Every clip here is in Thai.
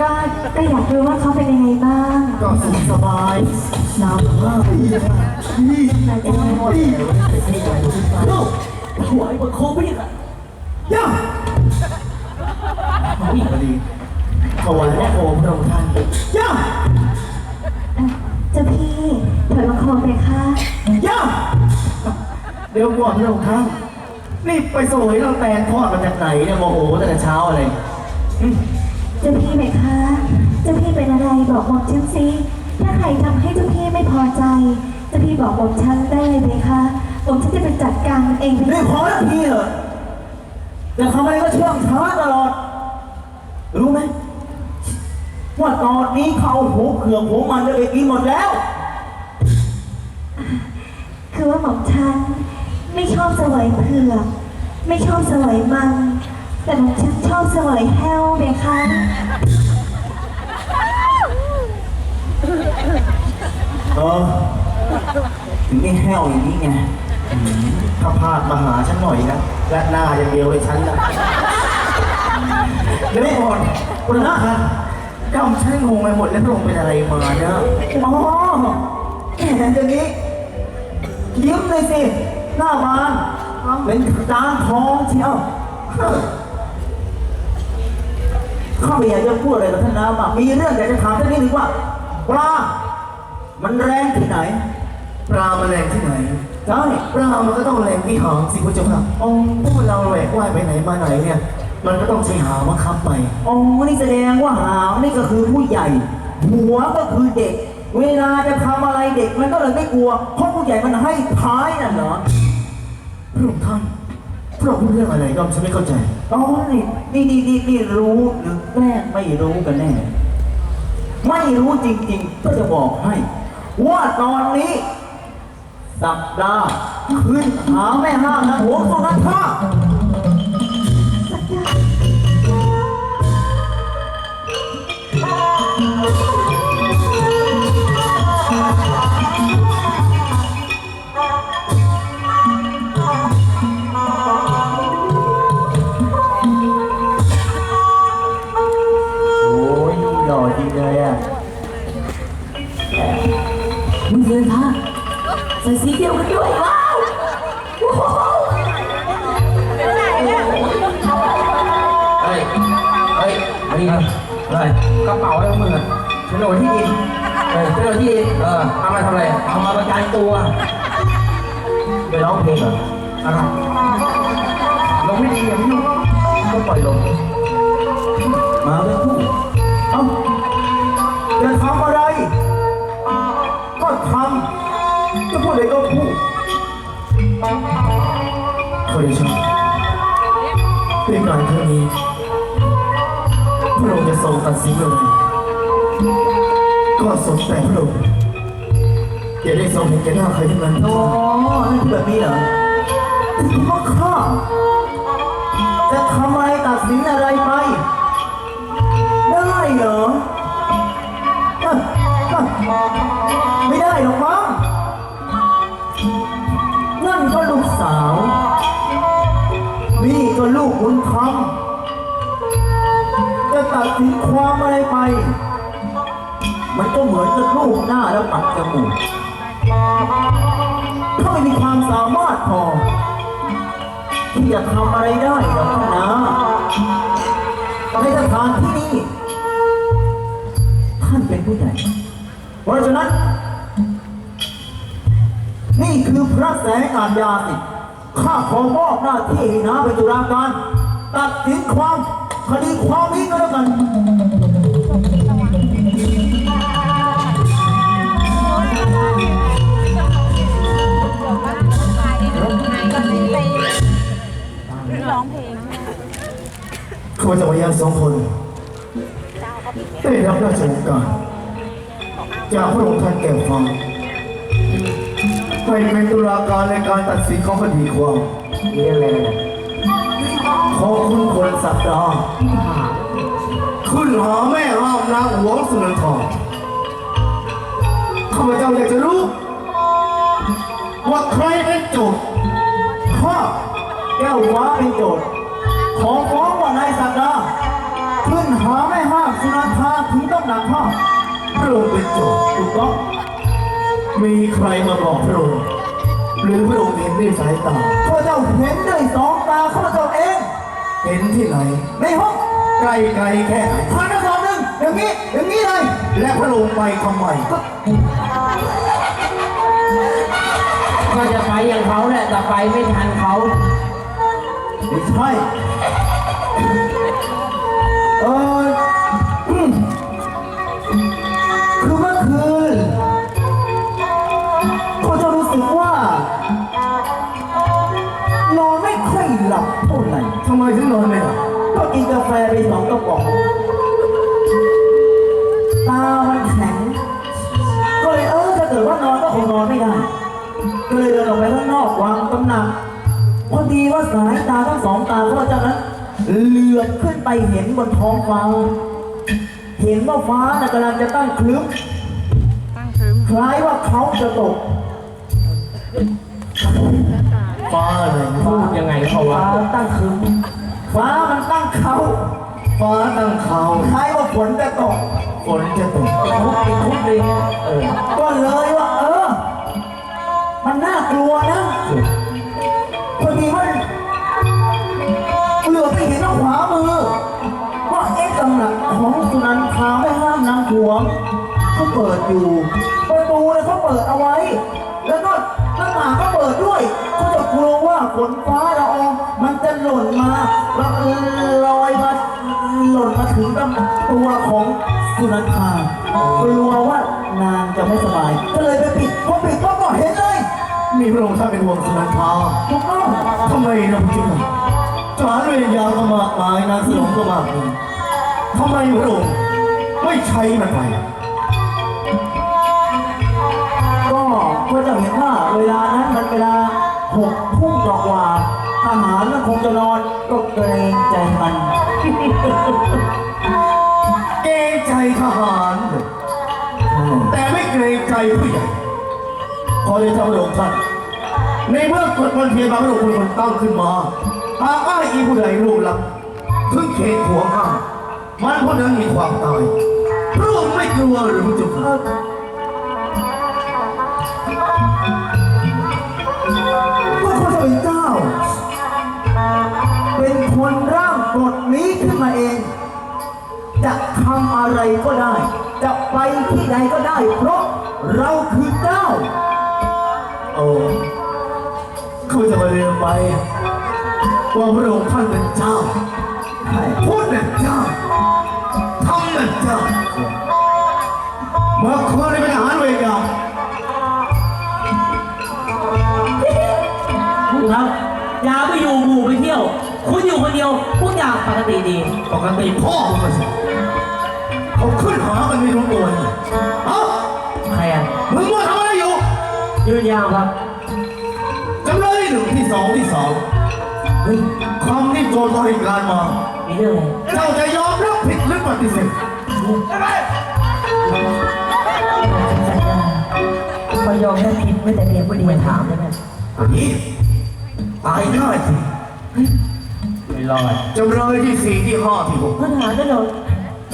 ก็ก็อยากรู้ว่าเขาเป็นยังไงบ้างก็สุขสบายน้ำมากนี่นายจะไม่หมดลูกหัวไอ้บนโค้งไปยังไงย่าวิ่งมาดีถวายพระโคมพระองค์ท่านย่าเจ้าพี่ถอยมาคอไปค่ะย่าเดี๋ยวก่อนพระองค์ท่านนี่ไปสวยเราแตนทอดมาจากไหนเนี่ยโมโหตั้งแต่เช้าอะไรอืม เจ้าพี่ไหมคะ เจ้าพี่เป็นอะไรบอกบอกฉันสิ ถ้าใครทำให้เจ้าพี่ไม่พอใจ เจ้าพี่บอกบอกฉันได้เลยไหมคะผมฉันจะไปจัดการมันเองไหมเรื่องขอหน้าที่เหรอแต่ทำอะไรก็เชื่องช้าตลอด รู้ไหมว่าตอนนี้เขาเอาหัวเขือกหัวมันจะไปกินหมดแล้ว คือว่าหม่อมฉันไม่ชอบเสวยเผือก ไม่ชอบเสวยมัน แต่หม่อมฉันชอบเสวยแห้วไหมคะเออถึงได้แห้วอย่างนี้ไงอืมถ้าพลาดมาหาฉันหน่อยนะและหน้าอย่างเดียวเลยฉันนะเดี๋ยวก่อนคุณนะฮะจำฉันงงไปหมดแล้วลงเป็นอะไรมาเนี่ยอ๋อแหมเดี๋ยวนี้ยิ้มเลยสิ หน้าบานเป็นตาทองเชียว ข้าไม่อยากจะพูดอะไรกับท่านนะมากมีเรื่องอยากจะถามท่านนิดนึงว่าปลา มันแรงที่ไหน ปลามันแรงที่ไหนใช่ปลามันก็ต้องแรงที่หางสิคุณเจ้าค่ะอ๋อพวกเราแหวกว่ายไปไหนมาไหนเนี่ย มันก็ต้องใช้หางมาค้ำไปอ๋อนี่แสดงว่าหางนี่ก็คือผู้ใหญ่ หัวก็คือเด็ก เวลาจะทำอะไรเด็กมันก็เลยไม่กลัวเพราะผู้ใหญ่มันให้ท้ายน่ะเหรอพระองค์ท่าน พระองค์พูดเรื่องอะไรก็ฉันไม่เข้าใจอ๋อนี่นี่นี่นี่นี่รู้หรือแกล้งไม่รู้กันแน่ ไม่รู้จริงๆก็จะบอกให้ ว่าตอนนี้ สัปดาห์ขึ้นหาแม่ห้างนะหัวสุนันทา อะไรกระเป๋าอะไรของมึงอะโฉนดที่ดินเออโฉนดที่ดินเออเอามาทำอะไรเอามาประกันตัวไปร้องเพลงเหรออะไรลงไม่ดีอย่างนี้ก็ปล่อยลงมาเป็นคู่เอ้าจะทำอะไร ก็ทำจะพูดอะไรก็พูดขอเดชะเป็นการครั้งนี้ พระองค์จะทรงตัดสินเลยก็สมแต่พระองค์อย่าได้ทรงเห็นแก่หน้าใครทั้งนั้นโอ้นั่นแบบนี้เหรอถึงว่าข้าจะทำอะไรตัดสินอะไรไป ได้เหรอ ไม่ได้หรอกมั้ง กินความอะไรไป มันก็เหมือนกับลูกหน้าแล้วปัดจมูกถ้าไม่มีความสามารถพอ ที่จะทำอะไรได้หรอกนะในสถานที่นี้ท่านเป็นผู้ใหญ่เพราะฉะนั้น นี่คือพระแสงอาญาสิข้าขอมอบหน้าที่ให้นาเป็นตุลาการ ตัดสินความ คดีความนี้ก็แล้วกันข้าพเจ้าพยานสองคนได้รับราชองค์การจากพระองค์ท่านแก้วฟังให้เป็นตุลาการในการตัดสินของคดีความ นี่อะไรนะ ขอคุณคนสัปดาห์ขึ้นหาแม่ห้ามนางหวงสุนันทองข้าพเจ้าอยากจะรู้ ว่าใครเป็นโจทย์ข้าแก้วฟ้าเป็นโจทย์ขอฟ้องว่านายสัปดาห์ขึ้นหาแม่ห้ามสุนันทาก๊อกมีใครมาบอกพระองค์หรือพระองค์เห็นด้วยสายตาข้าพเจ้าเห็นด้วยสองตาข้าพเจ้า เองเห็นที่ไหน ในห้องไกลไกลๆแค่ไหนทางนครหนึ่งอย่างนี้อย่างนี้เลย และพระองค์ไปทำไมก็ก็จะไปอย่างเขาแหละแต่ไปไม่ทันเขา ไม่ใช่ บนท้องฟ้า เห็นว่าฟ้าน่ะกำลังจะตั้งคลึ้มคล้ายว่าเขาจะตก ฟ้าอะไรพูดยังไงเขาวะฟ้าตั้งคลึ้มฟ้ามันตั้งเขาฟ้าตั้งเขาคล้ายว่าฝนจะตกฝนจะตกทุบติดทุบเลยเนี่ยเออก็เลยว่าเออ มันน่ากลัวนะ นันทาไม่ห้ามนางหวงเขาเปิดอยู่ ประตูเนี่ยเขาเปิดเอาไว้ แล้วก็หน้าต่างก็เปิดด้วยเขาจะกลัวว่าฝนฟ้าละอองมันจะหล่นมาแล้วลอยมาหล่นมาถึงลำตัวของสุนันทากลัวว่านางจะไม่สบาย ก็เลยไปปิดพอปิดก็ก็เห็นเลยมีพระองค์ท่านเป็นห่วงสุนันทาถูกต้องทำไมนะพี่จุ๊ทหารเรียนยาวก็มากมายนางสนมก็มากมาย ทำไมพระองค์ไม่ใช้มันไปก็ก็จะเห็นว่าเวลานั้นมันเวลาหกทุ่มกว่าๆทหารมันคงจะนอนก็เกรงใจมัน เกรงใจทหารแต่ไม่เกรงใจผู้ใหญ่ขอเดชะพระองค์ท่านในเมื่อกฎวันเพียรบางพระองค์เป็นคนตั้งขึ้นมาหากอ้ายอีผู้ใดรู้ลับถึงเขตหัวข้า มันเพราะนั้นมีความตายพระองค์ไม่กลัวหรือพระเจุกว่าพระเป็นเจ้า เป็นคนร่างกฎนี้ขึ้นมาเอง จะทำอะไรก็ได้ จะไปที่ใดก็ได้ เพราะเราคือเจ้า โอ้เขาจะมาเรียนไปว่าพระองค์ท่านเป็นเจ้า พูดเป็นเจ้าทำเป็นเจ้าเมื่อคืนในเป็นทหารเวรยามพวกเราอย่าไปอยู่หมู่ไปเที่ยว คุณอยู่คนเดียวทุกอย่างปกติดี ปกติพ่อมึงมาสิเขาขึ้นหากันไม่รู้ตัวเลยเอ้าใครอะมึงมาทำอะไรอยู่ยืนยาวครับจำเลยที่หนึ่งที่สองที่สามเฮ้ยคำที่โจทย์ต่อเหตุการณ์มา มีเรื่องอะไรเจ้าจะยอมรับผิดหรือปฏิเสธสัญญาพอยอมแค่ผิดไม่แต่เพียงผู้เดียวถามได้ไหมอันนี้ตายได้สิไม่รอดจำเลยที่สี่ที่ห้าที่หกปัญหาได้เหรอ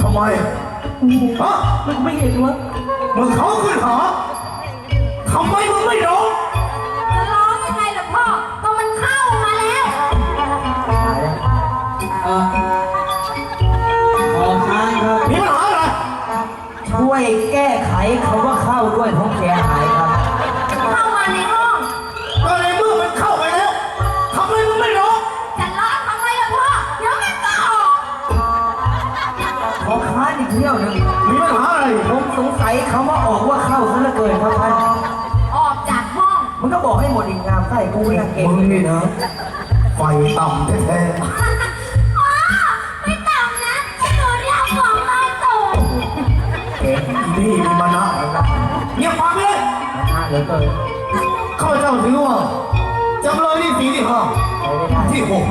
ทำไมฮะมันไม่เห็นวะมึงเขาขึ้นหาทำไมมึงไม่ร้อ สงสัยคำว่าออกว่าเข้าซะเหลือเกินครับท่านออกจากห้องมันก็บอกให้หมดอีกงามใส่กูนั่งเก่งมึงนี่นะไฟต่ำแท้พ่อไม่ต่ำนะฉันหนูเรียกของเราสูงเก่งๆนี่มีมานะเงียบปากไปเลยนะเหลือเกินข้าพเจ้าถือว่าจำเลยที่สี่ที่ห้าใช้ไม่ได้ที่หก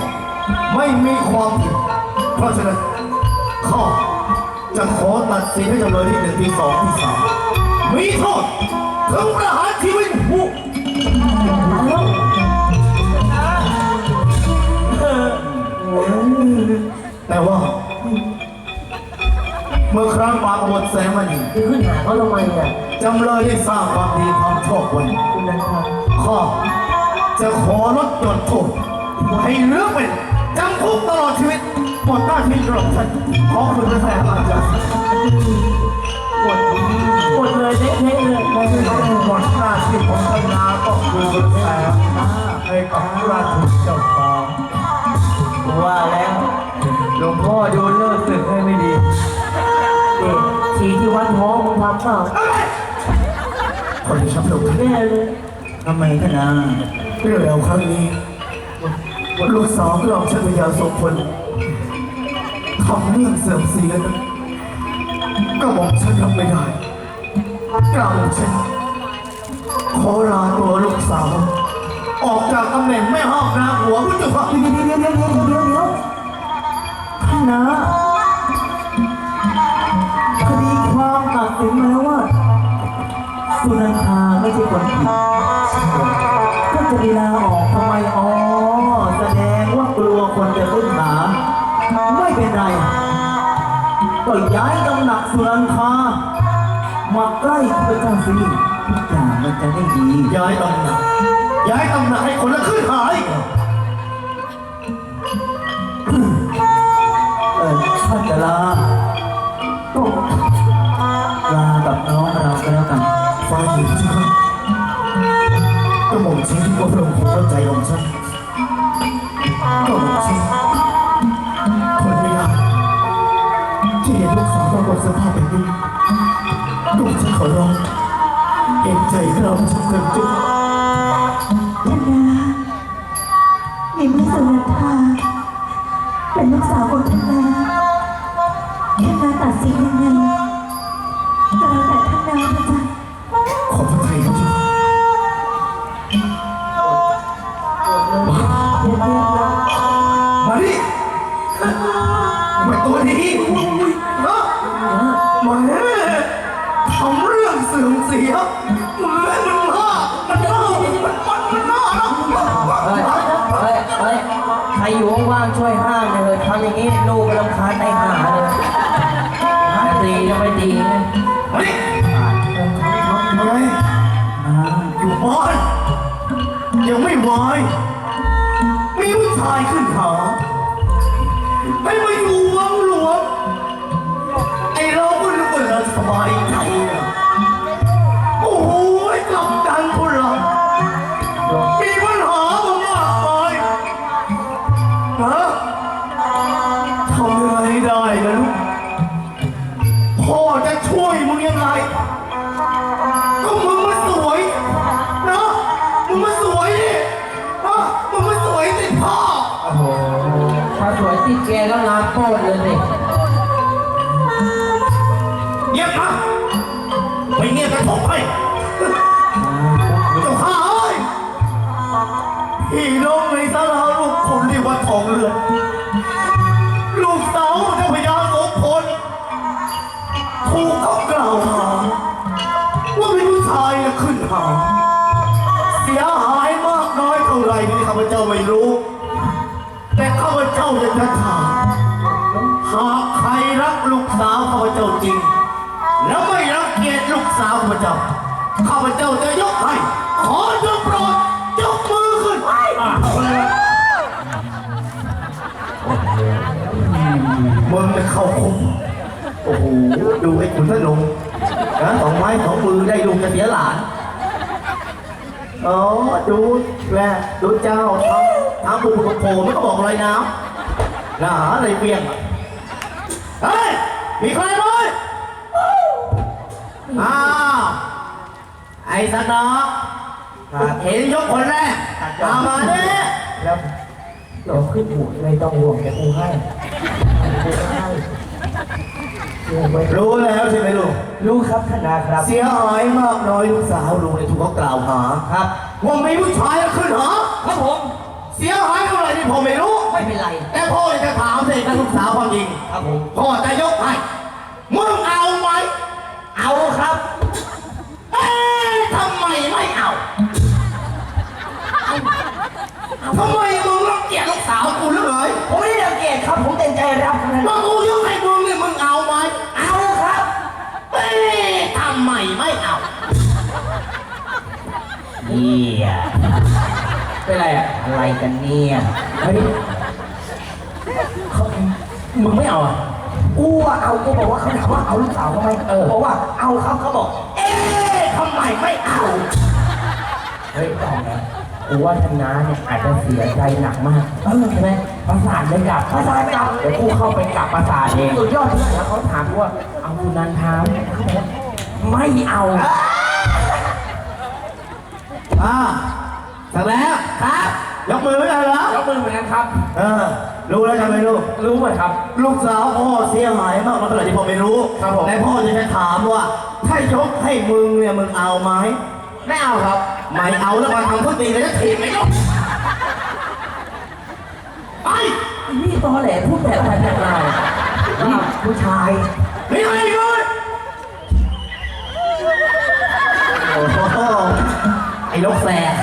ไม่มีความผิดเพราะฉะนั้นข้า จะขอตัดสินให้จำเลยที่หนึ่งที่สองที่สามมีโทษถึงประหารชีวิตผู้แต่ว่า เมื่อครั้งปรากฏแสงมณีจะขึ้นหาเขาทำไมเนี่ยจำเลยได้สร้างความดีความชอบไว้คุณนันข้อจะขอลดหย่อนโทษให้เลือเป็นจำคุกตลอดชีวิต หมดหน้าที่ตลอดท่านขอคุณพระแทนอาจารย์หมดหมดเลยเละเทะเลยหมดหน้าที่ของท่านนาก็คือแสงให้กับราชเจ้าฟ้าว่าแล้วหลวงพ่อดูเลิกศึกให้ไม่ดีนี่ทีที่วัดท้องมึงทำเปล่าคนที่ชับลูกแน่เลยทำไมท่านนาเรื่องราวครั้งนี้ลูกสาวของเราชันพยาสมคน ทำเรื่องเสื่อมเสียนะก็บอกฉันทำไม่ได้กล่าวฉันขอลาตัวลูกสาว ออกจากตำแหน่งแม่ห้องนาหัวคุณจุ๊บเดี๋ยวเดี๋ยวเดี๋ยวเดี๋ยวเดี๋ยวเดี๋ยวท่านนะคดีความตัดสินมาแล้วว่า สุนันทาไม่ใช่คนผิดก็จะมีลาออก ก็ย้ายตำหนักสุนันทามาใกล้พระเจ้าสิทุกอย่างมันจะได้ดีย้ายตำหนัก ย้ายตำหนักให้คนละขึ้นหายเออท่านจะลาก็ลากับน้องเราก็แล้วกันฝ่ายหญิงใช่ไหมก็หม่อมฉันที่ว่าพระองค์คงเข้าใจของฉัน ขอร้องเอ็นใจเราทุกคนจุดท่ ช่วยห้ามเลยทำอย่างนี้ลูกรำคาญใจหาเลยจะตีก็ไม่ตีนะมาดิทำไงอยู่บ้านยังไม่วายมีผู้ชายขึ้น แกก็งานโคตรเลยสิเงียบนะไม่เงียบจะถกให้เจ้าข้าเอ้ยพี่น้องในสาราลูกคนที่วัดทองเรือนลูกสาวเจ้าพญาโสพลถูกเขากล่าวหาว่ามีผู้ชายน่ะขึ้นหาเสียหายมากน้อยเท่าไหร่นี่ข้าพเจ้าไม่รู้ เจ้าจริง แล้วไม่รังเกียจลูกสาวข้าพเจ้า ข้าพเจ้าจะยกให้ ขอจงโปรดยกมือขึ้นอะมึงจะเข้าคุกโอ้โห ดูไอ้ขุนพระนมนะสองไม้สองมือได้ลุงจะเสียหลานอ๋อดูแหละดูเจ้าทำทำบุญกับโผล่ไม่ก็บอกลอยน้ำหนาอะไรเปลี่ยงอะเฮ้ย มีใคร อ้าวไอ้สนอเห็นยกคนแรกตามมาเนี่ยแล้วเดี๋ยวขึ้นหัวไม่ต้องห่วงเดี๋ยวกูให้กูให้เดี๋ยวไว้รู้แล้วใช่ไหมลูก รู้ครับธนาครับ เสียหายมากน้อยลูกสาวลุงเนี่ยถูกเขากล่าวหาครับว่ามีผู้ชายขึ้นหาครับผม เสียหายเท่าไหร่นี่ผมไม่รู้ ไม่เป็นไร แต่พ่อจะถามเด็กลูกสาวความจริง ครับผม พ่อจะยกให้ มึงเอาไหม เอาครับเอ๊ทำไมไม่เอาทำไมมึงรังเกียจลูกสาวกูหรือผมไม่ได้รังเกียจครับ ผมเต็มใจรับครับมึงกูยกให้มึงเลยมึงเอาไหมเอาครับเอ๊ทำไมไม่เอาเนี่ยเป็นไรอะอะไรกันเนี่ยเฮ้ยเขามึงไม่เอาอะ กูอะเอากูบอกว่าเขาถามว่าเอาลูกสาวเขาไหมเออบอกว่าเอาครับเขาบอก เอ๊ะทำไมไม่เอาเฮ้ยตองนะกูว่าทางน้าเนี่ยอาจจะเสียใจหนักมากเออใช่ไหมประสาทไม่กลับประสาทไม่กลับ เดี๋ยวกูเข้าไปกลับประสาทเองสุดยอดเลยแล้วเขาถามกูว่าเอาคุณนันทามเขาบอกว่าไม่เอาอ่าสั่งแล้วครับ ยกมือไว้เลยแล้วยกมือเหมือนกันครับ เออ รู้แล้วใช่ไหมลูก รู้ไหมครับ ลูกสาวพ่อเสียหายมากมันก็เลยที่พ่อไม่รู้ครับผมแต่พ่อจะไปถามว่า ถ้ายกให้มึงเนี่ยมึงเอาไหมไม่เอาครับ ไม่เอาแล้วมาทำทุกตีเลยจะถีบไหมลูกไปนี่ตอแหลพูดแบบแบบแบบไรนี่ผู้ชายไม่เอาอีกเลยโอ้โหไอ้ลูกแฝด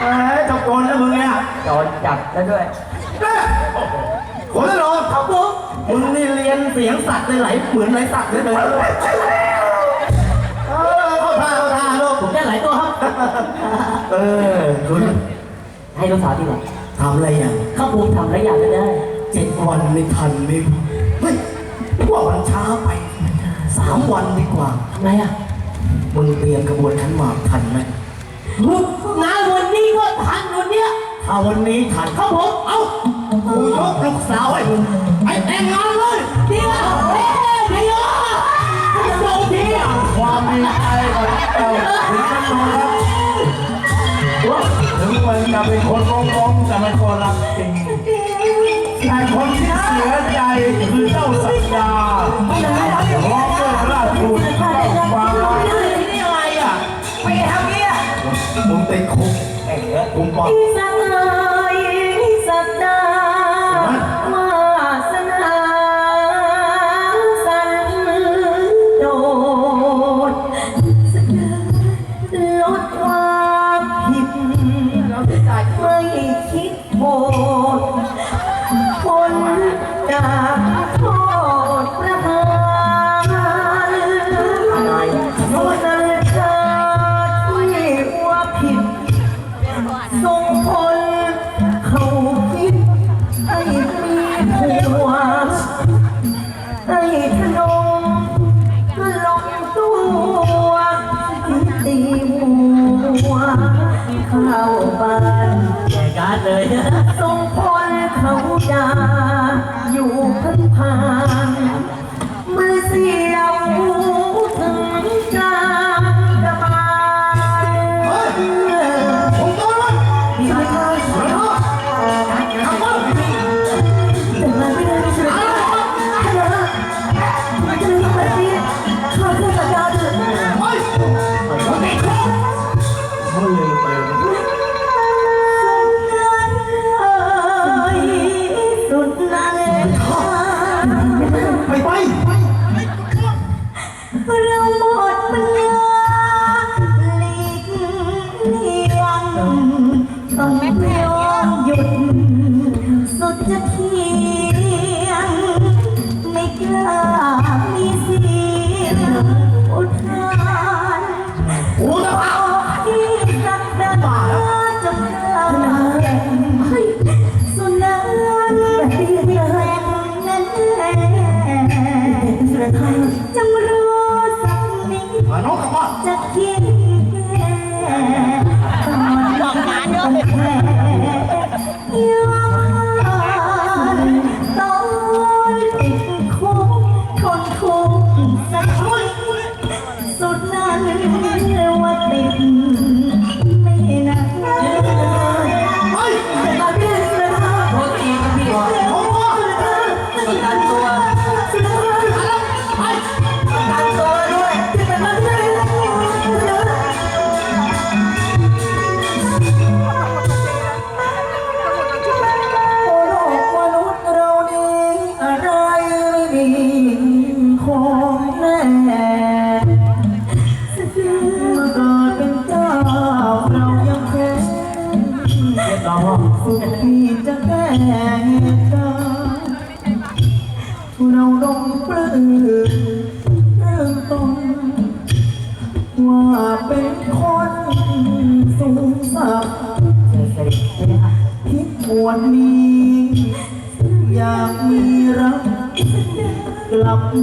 เอ้ยตะโกนแล้วมึงเนี่ยจอนจัดแล้วด้วย ขนลงครับผมมึงนี่เรียนเสียงสัตว์ได้ไหลเหมือนไหลสัตว์เลยเลยเออเข้าท่าเข้าท่าลูกผมได้หลายตัวครับเออคุณให้ลูกสาวดีกว่าทำอะไรอย่างข้าวปูทำหลายอย่างก็ได้เจ็ดวันไม่ทันไม่พอเฮ้ยว่าวันช้าไปสามวันดีกว่าทำไมอะมึงเตรียมกระบวนขันหมากทันไหมงานวันนี้ก็ทันวันเนี้ย ถ้าวันนี้ทันครับผมเอากูยกลูกสาวให้มึงไปแต่งงานเลยเดี๋ยวเฮ้ยเดี๋ยวโดนทีความดีใจของเจ้าถึงมันนอนแล้วถึงมันจะเป็นคนงงๆแต่มันคนรักจริงแต่คนที่เสียใจคือเจ้าสัญญาร้องเคุกปอดสักหน่านแก่การเลย ทรงพลเขาด่าอยู่พันผ่าน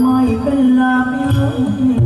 ไม่เป็นลาบ